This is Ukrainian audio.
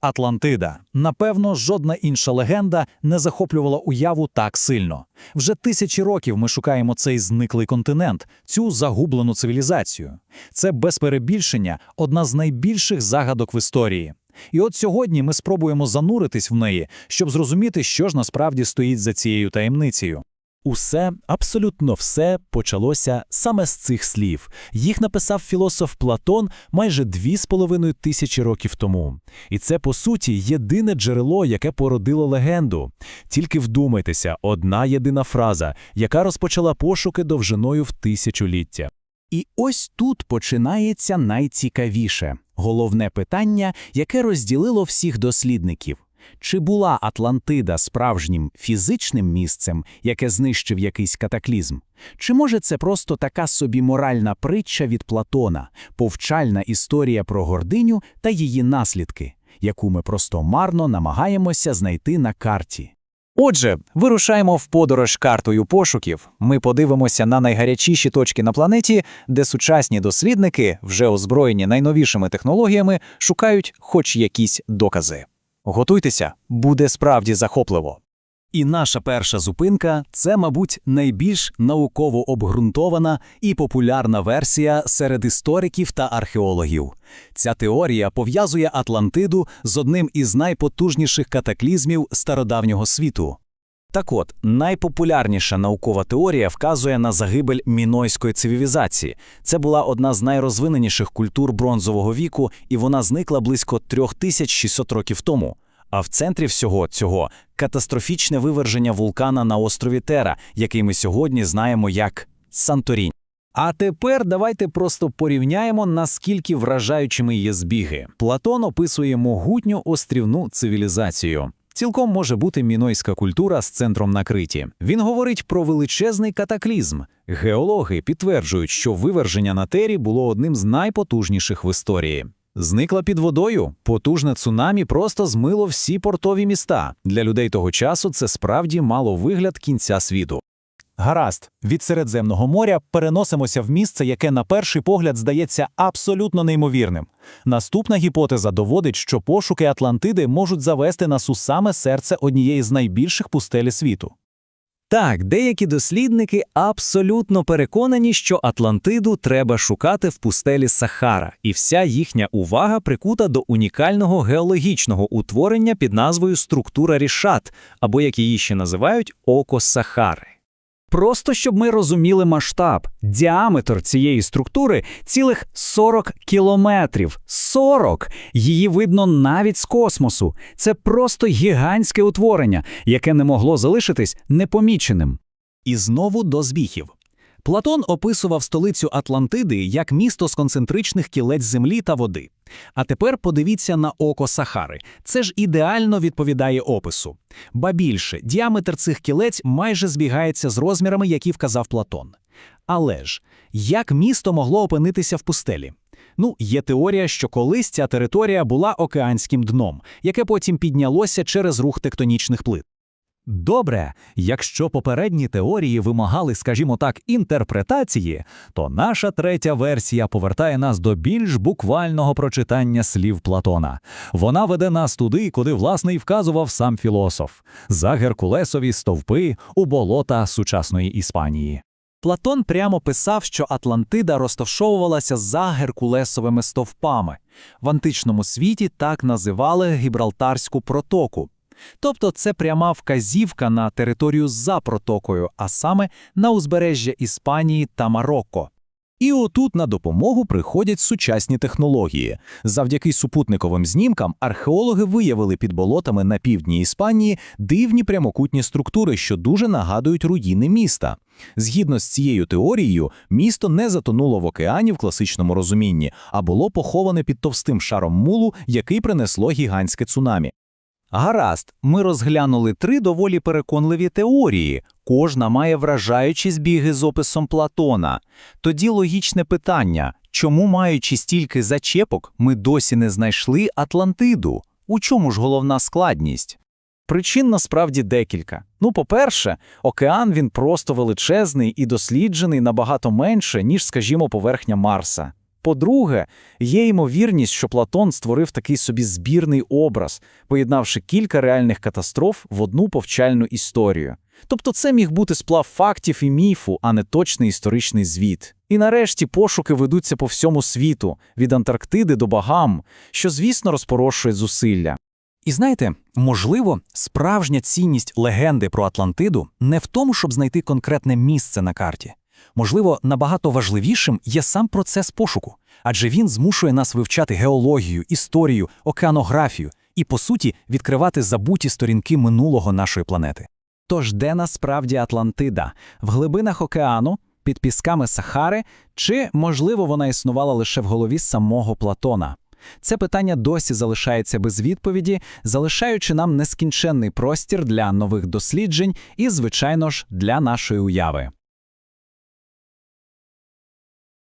Атлантида. Напевно, жодна інша легенда не захоплювала уяву так сильно. Вже тисячі років ми шукаємо цей зниклий континент, цю загублену цивілізацію. Це без перебільшення одна з найбільших загадок в історії. І от сьогодні ми спробуємо зануритись в неї, щоб зрозуміти, що ж насправді стоїть за цією таємницею. Усе, абсолютно все почалося саме з цих слів. Їх написав філософ Платон майже дві з половиною тисячі років тому. І це, по суті, єдине джерело, яке породило легенду. Тільки вдумайтеся, одна єдина фраза, яка розпочала пошуки довжиною в тисячоліття. І ось тут починається найцікавіше головне питання, яке розділило всіх дослідників. Чи була Атлантида справжнім фізичним місцем, яке знищив якийсь катаклізм? Чи може це просто така собі моральна притча від Платона, повчальна історія про гординю та її наслідки, яку ми просто марно намагаємося знайти на карті? Отже, вирушаємо в подорож картою пошуків. Ми подивимося на найгарячіші точки на планеті, де сучасні дослідники, вже озброєні найновішими технологіями, шукають хоч якісь докази. Готуйтеся, буде справді захопливо. І наша перша зупинка це, мабуть, найбільш науково обґрунтована і популярна версія серед істориків та археологів. Ця теорія пов'язує Атлантиду з одним із найпотужніших катаклізмів стародавнього світу. Так от, найпопулярніша наукова теорія вказує на загибель мінойської цивілізації. Це була одна з найрозвиненіших культур бронзового віку, і вона зникла близько 3600 років тому. А в центрі всього цього катастрофічне виверження вулкана на острові Тера, який ми сьогодні знаємо як Санторінь. А тепер давайте просто порівняємо, наскільки вражаючими є збіги. Платон описує могутню острівну цивілізацію. Цілком може бути мінойська культура з центром на Криті. Він говорить про величезний катаклізм. Геологи підтверджують, що виверження на Тері було одним з найпотужніших в історії. Зникла під водою. Потужне цунамі просто змило всі портові міста. Для людей того часу це справді мало вигляд кінця світу. Гаразд, від Середземного моря переносимося в місце, яке на перший погляд здається абсолютно неймовірним. Наступна гіпотеза доводить, що пошуки Атлантиди можуть завести нас у саме серце однієї з найбільших пустелі світу. Так, деякі дослідники абсолютно переконані, що Атлантиду треба шукати в пустелі Сахара, і вся їхня увага прикута до унікального геологічного утворення під назвою структура Рішат, або як її ще називають Око Сахари. Просто щоб ми розуміли масштаб, діаметр цієї структури цілих 40 кілометрів. 40! Її видно навіть з космосу. Це просто гігантське утворення, яке не могло залишитись непоміченим. І знову до збігів. Платон описував столицю Атлантиди як місто з концентричних кілець землі та води. А тепер подивіться на око Сахари. Це ж ідеально відповідає опису. Ба більше, діаметр цих кілець майже збігається з розмірами, які вказав Платон. Але ж, як місто могло опинитися в пустелі? Ну, є теорія, що колись ця територія була океанським дном, яке потім піднялося через рух тектонічних плит. Добре, якщо попередні теорії вимагали, скажімо так, інтерпретації, то наша третя версія повертає нас до більш буквального прочитання слів Платона. Вона веде нас туди, куди власне і вказував сам філософ за Геркулесові стовпи у болота сучасної Іспанії. Платон прямо писав, що Атлантида розташовувалася за Геркулесовими стовпами. В античному світі так називали Гібралтарську протоку. Тобто це пряма вказівка на територію за протокою, а саме на узбережжя Іспанії та Марокко. І отут на допомогу приходять сучасні технології. Завдяки супутниковим знімкам археологи виявили під болотами на півдні Іспанії дивні прямокутні структури, що дуже нагадують руїни міста. Згідно з цією теорією, місто не затонуло в океані в класичному розумінні, а було поховане під товстим шаром мулу, який принесло гігантське цунамі. Гаразд, ми розглянули три доволі переконливі теорії. Кожна має вражаючі збіги з описом Платона. Тоді логічне питання чому, маючи стільки зачепок, ми досі не знайшли Атлантиду? У чому ж головна складність? Причин насправді декілька. Ну, по-перше, океан він просто величезний і досліджений набагато менше, ніж, скажімо, поверхня Марса. По-друге, є ймовірність, що Платон створив такий собі збірний образ, поєднавши кілька реальних катастроф в одну повчальну історію. Тобто це міг бути сплав фактів і міфу, а не точний історичний звіт. І нарешті пошуки ведуться по всьому світу, від Антарктиди до Багам, що, звісно, розпорошує зусилля. І знаєте, можливо, справжня цінність легенди про Атлантиду не в тому, щоб знайти конкретне місце на карті. Можливо, набагато важливішим є сам процес пошуку, адже він змушує нас вивчати геологію, історію, океанографію і, по суті, відкривати забуті сторінки минулого нашої планети. Тож де насправді Атлантида? В глибинах океану, під пісками Сахари, чи, можливо, вона існувала лише в голові самого Платона? Це питання досі залишається без відповіді, залишаючи нам нескінченний простір для нових досліджень і, звичайно ж, для нашої уяви.